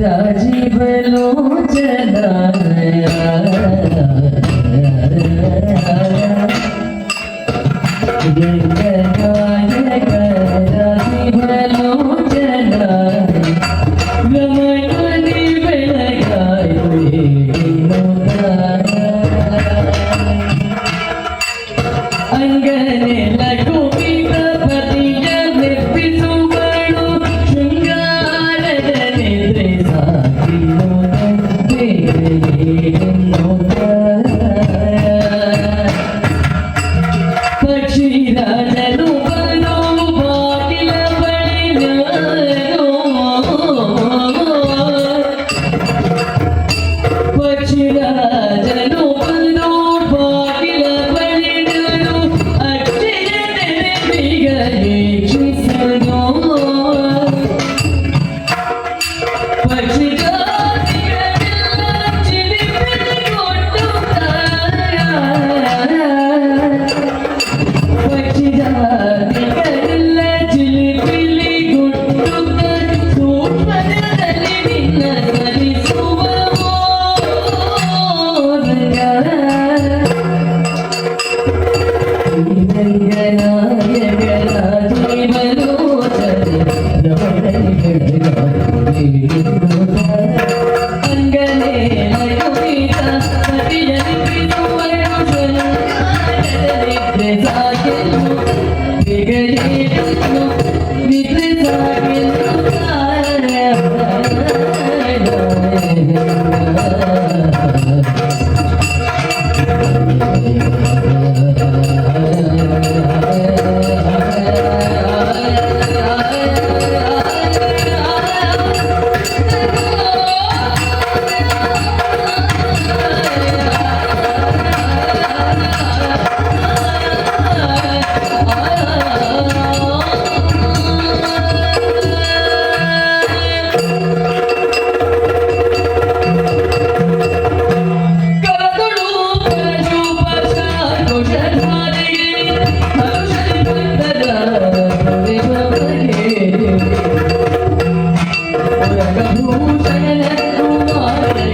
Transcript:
राजीव लोचदार Yeah. Make it easy, make it easy. Bhushana குமாரே